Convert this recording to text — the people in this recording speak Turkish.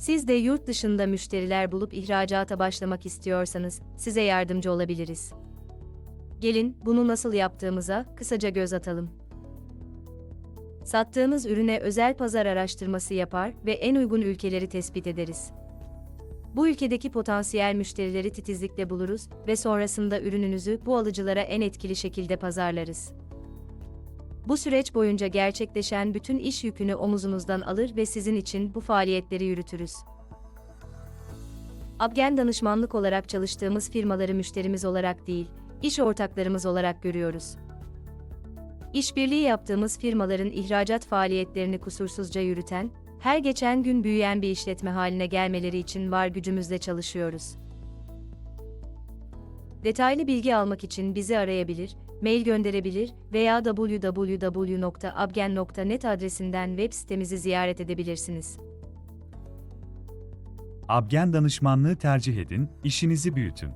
Siz de yurt dışında müşteriler bulup ihracata başlamak istiyorsanız size yardımcı olabiliriz. Gelin bunu nasıl yaptığımıza kısaca göz atalım. Sattığımız ürüne özel pazar araştırması yapar ve en uygun ülkeleri tespit ederiz. Bu ülkedeki potansiyel müşterileri titizlikle buluruz ve sonrasında ürününüzü bu alıcılara en etkili şekilde pazarlarız. Bu süreç boyunca gerçekleşen bütün iş yükünü omuzumuzdan alır ve sizin için bu faaliyetleri yürütürüz. Abgen danışmanlık olarak çalıştığımız firmaları müşterimiz olarak değil, iş ortaklarımız olarak görüyoruz. İşbirliği yaptığımız firmaların ihracat faaliyetlerini kusursuzca yürüten, her geçen gün büyüyen bir işletme haline gelmeleri için var gücümüzle çalışıyoruz. Detaylı bilgi almak için bizi arayabilir, mail gönderebilir veya www.abgen.net adresinden web sitemizi ziyaret edebilirsiniz. Abgen danışmanlığı tercih edin, işinizi büyütün.